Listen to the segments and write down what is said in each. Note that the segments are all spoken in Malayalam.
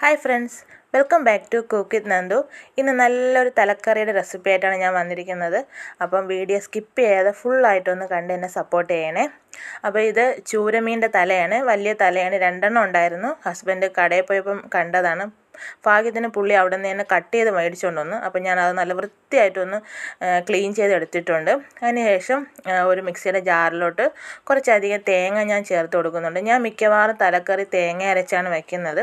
Hi friends welcome back to cook with Nandu ഇന്ന് നല്ലൊരു തലക്കറിയുടെ റെസിപ്പി ആയിട്ടാണ് ഞാൻ വന്നിരിക്കുന്നത്. അപ്പം വീഡിയോ സ്കിപ്പ് ചെയ്യാതെ ഫുള്ളായിട്ടൊന്ന് കണ്ട് എന്നെ സപ്പോർട്ട് ചെയ്യണേ. അപ്പോൾ ഇത് ചൂരമീന്റെ തലയാണ്. വലിയ തലയാണ്. രണ്ടെണ്ണം ഉണ്ടായിരുന്നു. ഹസ്ബൻഡ് കടയിൽ പോയപ്പം കണ്ടതാണ്. ഭാഗ്യത്തിന് പുള്ളി അവിടെ നിന്ന് തന്നെ കട്ട് ചെയ്ത് മേടിച്ചുകൊണ്ട് വന്നു. അപ്പോൾ ഞാൻ അത് നല്ല വൃത്തിയായിട്ടൊന്ന് ക്ലീൻ ചെയ്ത് എടുത്തിട്ടുണ്ട്. അതിനുശേഷം ഒരു മിക്സിയുടെ ജാറിലോട്ട് കുറച്ചധികം തേങ്ങ ഞാൻ ചേർത്ത് കൊടുക്കുന്നുണ്ട്. ഞാൻ മിക്കവാറും തലക്കറി തേങ്ങ അരച്ചാണ് വയ്ക്കുന്നത്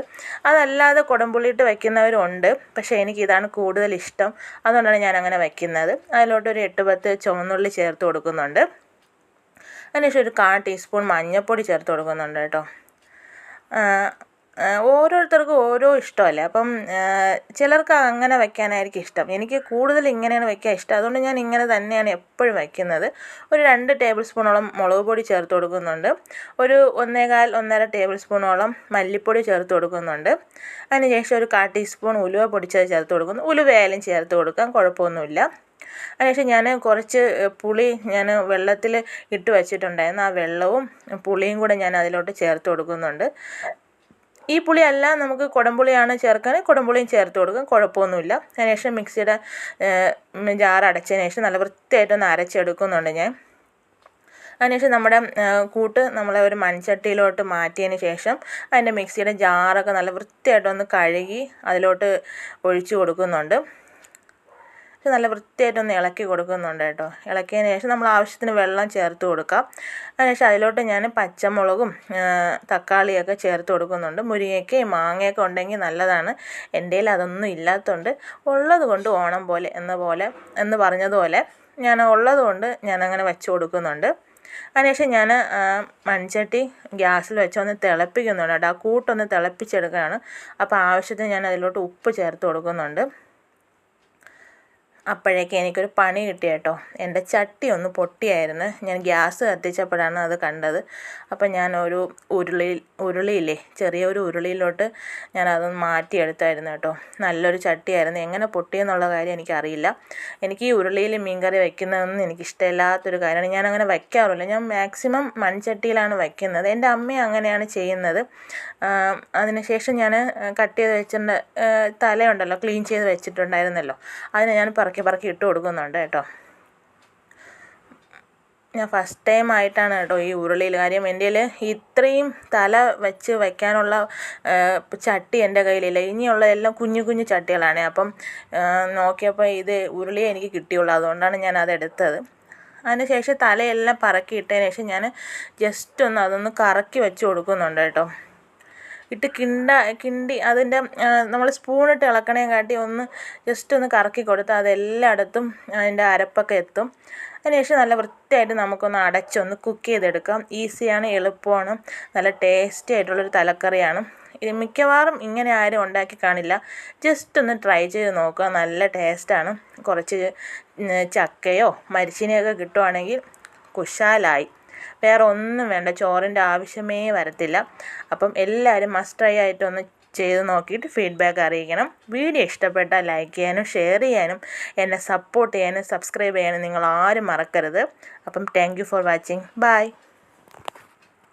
അതല്ലാതെ കുടംപുള്ളിയിട്ട് വയ്ക്കുന്നവരുണ്ട് പക്ഷേ എനിക്കിതാണ് കൂടുതൽ ഇഷ്ടം. അതുകൊണ്ടാണ് ഞാൻ അങ്ങനെ വയ്ക്കുന്നത് അതിലോട്ട് ഒരു എട്ട് പത്ത് ചുവന്നുള്ളി ചേർത്ത് കൊടുക്കുന്നുണ്ട്. അതിനുശേഷം ഒരു കാ ടീസ്പൂൺ മഞ്ഞൾപ്പൊടി ചേർത്ത് കൊടുക്കുന്നുണ്ട് കേട്ടോ. ഓരോരുത്തർക്കും ഓരോ ഇഷ്ടമല്ലേ? അപ്പം ചിലർക്ക് അങ്ങനെ വയ്ക്കാനായിരിക്കും ഇഷ്ടം. എനിക്ക് കൂടുതൽ ഇങ്ങനെയാണ് വയ്ക്കാൻ ഇഷ്ടം. അതുകൊണ്ട് ഞാൻ ഇങ്ങനെ തന്നെയാണ് എപ്പോഴും വയ്ക്കുന്നത് ഒരു രണ്ട് ടേബിൾ സ്പൂണോളം മുളക് പൊടി ചേർത്ത് കൊടുക്കുന്നുണ്ട്. ഒരു ഒന്നേകാൽ ഒന്നര ടേബിൾ സ്പൂണോളം മല്ലിപ്പൊടി ചേർത്ത് കൊടുക്കുന്നുണ്ട്. അതിനുശേഷം ഒരു കാ ടീസ്പൂൺ ഉലുവ പൊടിച്ചത് ചേർത്ത് കൊടുക്കുന്നു. ഉലുവയായാലും ചേർത്ത് കൊടുക്കാം കുഴപ്പമൊന്നുമില്ല. അതിനുശേഷം ഞാൻ കുറച്ച് പുളി ഞാൻ വെള്ളത്തിൽ ഇട്ട് വെച്ചിട്ടുണ്ടായിരുന്നു. ആ വെള്ളവും പുളിയും കൂടെ ഞാൻ അതിലോട്ട് ചേർത്ത് കൊടുക്കുന്നുണ്ട്. ഈ പുളിയല്ല നമുക്ക് കുടംപുളിയാണ് ചേർക്കാൻ കുടംപുളിയും ചേർത്ത് കൊടുക്കും. കുഴപ്പമൊന്നുമില്ല. അതിനുശേഷം മിക്സിയുടെ ജാർ അടച്ചതിന് ശേഷം നല്ല വൃത്തിയായിട്ടൊന്ന് അരച്ചെടുക്കുന്നുണ്ട് ഞാൻ. അതിനുശേഷം നമ്മുടെ കൂട്ട് നമ്മളെ ഒരു മൺചട്ടിയിലോട്ട് മാറ്റിയതിന് ശേഷം അതിന്റെ മിക്സിയുടെ ജാറൊക്കെ നല്ല വൃത്തിയായിട്ടൊന്ന് കഴുകി അതിലോട്ട് ഒഴിച്ചു കൊടുക്കുന്നുണ്ട്. ഇത് നല്ല വൃത്തിയായിട്ടൊന്ന് ഇളക്കി കൊടുക്കുന്നുണ്ട് കേട്ടോ. ഇളക്കിയതിന് ശേഷം നമ്മൾ ആവശ്യത്തിന് വെള്ളം ചേർത്ത് കൊടുക്കാം. അതിനുശേഷം അതിലോട്ട് ഞാൻ പച്ചമുളകും തക്കാളിയൊക്കെ ചേർത്ത് കൊടുക്കുന്നുണ്ട്. മുരിങ്ങയ്ക്കയും മാങ്ങയൊക്കെ ഉണ്ടെങ്കിൽ നല്ലതാണ്. എന്റെ അതൊന്നും ഇല്ലാത്തതുകൊണ്ട് ഉള്ളത് കൊണ്ട് ഓണം പോലെ എന്ന പോലെ എന്ന് പറഞ്ഞതുപോലെ ഞാൻ ഉള്ളത് കൊണ്ട് ഞാനങ്ങനെ വെച്ച് കൊടുക്കുന്നുണ്ട്. അതിനുശേഷം ഞാൻ മൺചട്ടി ഗ്യാസിൽ വെച്ച് ഒന്ന് തിളപ്പിക്കുന്നുണ്ട് കേട്ടോ. ആ കൂട്ടൊന്ന് തിളപ്പിച്ചെടുക്കുകയാണ്. അപ്പോൾ ആവശ്യത്തിന് ഞാൻ അതിലോട്ട് ഉപ്പ് ചേർത്ത് കൊടുക്കുന്നുണ്ട്. അപ്പോഴേക്കും എനിക്കൊരു പണി കിട്ടി കേട്ടോ എന്റെ ചട്ടി ഒന്ന് പൊട്ടിയായിരുന്നു. ഞാൻ ഗ്യാസ് കത്തിച്ചപ്പോഴാണ് അത് കണ്ടത്. അപ്പം ഞാൻ ഒരു ഉരുളി ഉരുളിയില്ലേ ചെറിയൊരു ഉരുളിയിലോട്ട് ഞാൻ അതൊന്ന് മാറ്റിയെടുത്തായിരുന്നു കേട്ടോ. നല്ലൊരു ചട്ടിയായിരുന്നു. എങ്ങനെ പൊട്ടിയെന്നുള്ള കാര്യം എനിക്കറിയില്ല. എനിക്ക് ഈ ഉരുളിയിൽ മീൻകറി വയ്ക്കുന്നതൊന്നും എനിക്കിഷ്ടമില്ലാത്തൊരു കാര്യമാണ്. ഞാൻ അങ്ങനെ വയ്ക്കാറില്ല ഞാൻ മാക്സിമം മൺചട്ടിയിലാണ് വയ്ക്കുന്നത് എന്റെ അമ്മയും അങ്ങനെയാണ് ചെയ്യുന്നത്. അതിനുശേഷം ഞാൻ കട്ട് ചെയ്ത് വെച്ചിട്ടുണ്ട് തലയുണ്ടല്ലോ ക്ലീൻ ചെയ്ത് വെച്ചിട്ടുണ്ടായിരുന്നല്ലോ. അതിനെ ഞാൻ പറക്കി പറക്കി ഇട്ട് കൊടുക്കുന്നുണ്ട് കേട്ടോ. ഞാൻ ഫസ്റ്റ് ടൈം ആയിട്ടാണ് കേട്ടോ ഈ ഉരുളിയിൽ. കാര്യം എന്റെ ഇത്രയും തല വെച്ച് വയ്ക്കാനുള്ള ചട്ടി എന്റെ കയ്യിലില്ല. ഇനിയുള്ള എല്ലാം കുഞ്ഞു കുഞ്ഞു ചട്ടികളാണ്. അപ്പം നോക്കിയപ്പോൾ ഇത് ഉരുളിയെ എനിക്ക് കിട്ടിയുള്ളൂ. അതുകൊണ്ടാണ് ഞാൻ അത് എടുത്തത്. അതിന് ശേഷം തലയെല്ലാം പറക്കി ഇട്ടതിന് ശേഷം ഞാൻ ജസ്റ്റ് ഒന്ന് അതൊന്ന് കറക്കി വെച്ച് കൊടുക്കുന്നുണ്ട് കേട്ടോ. ഇട്ട് കിണ്ട കിണ്ടി അതിന്റെ നമ്മൾ സ്പൂണിട്ട് ഇളക്കണേ കാട്ടി ഒന്ന് ജസ്റ്റ് ഒന്ന് കറക്കി കൊടുത്താൽ അതെല്ലായിടത്തും അതിന്റെ അരപ്പൊക്കെ എത്തും. അതിനുശേഷം നല്ല വൃത്തിയായിട്ട് നമുക്കൊന്ന് അടച്ചൊന്ന് കുക്ക് ചെയ്തെടുക്കാം. ഈസിയാണ് എളുപ്പമാണ് നല്ല ടേസ്റ്റി ആയിട്ടുള്ളൊരു തലക്കറിയാണ്. ഇത് മിക്കവാറും ഇങ്ങനെ ആരും ഉണ്ടാക്കി കാണില്ല. ജസ്റ്റ് ഒന്ന് ട്രൈ ചെയ്ത് നോക്കുക. നല്ല ടേസ്റ്റാണ് കുറച്ച് ചക്കയോ മരിച്ചിനെയൊക്കെ കിട്ടുവാണെങ്കിൽ കുശാലായി. വേറെ ഒന്നും വേണ്ട ചോറിന്റെ ആവശ്യമേ വരത്തില്ല. അപ്പം എല്ലാവരും മസ്റ്റ് ട്രൈ ആയിട്ടൊന്ന് ചെയ്ത് നോക്കിയിട്ട് ഫീഡ്ബാക്ക് അറിയിക്കണം. വീഡിയോ ഇഷ്ടപ്പെട്ടാൽ ലൈക്ക് ചെയ്യാനും ഷെയർ ചെയ്യാനും എന്നെ സപ്പോർട്ട് ചെയ്യാനും സബ്സ്ക്രൈബ് ചെയ്യാനും നിങ്ങൾ ആരും മറക്കരുത്. അപ്പം താങ്ക് ഫോർ വാച്ചിങ് ബൈ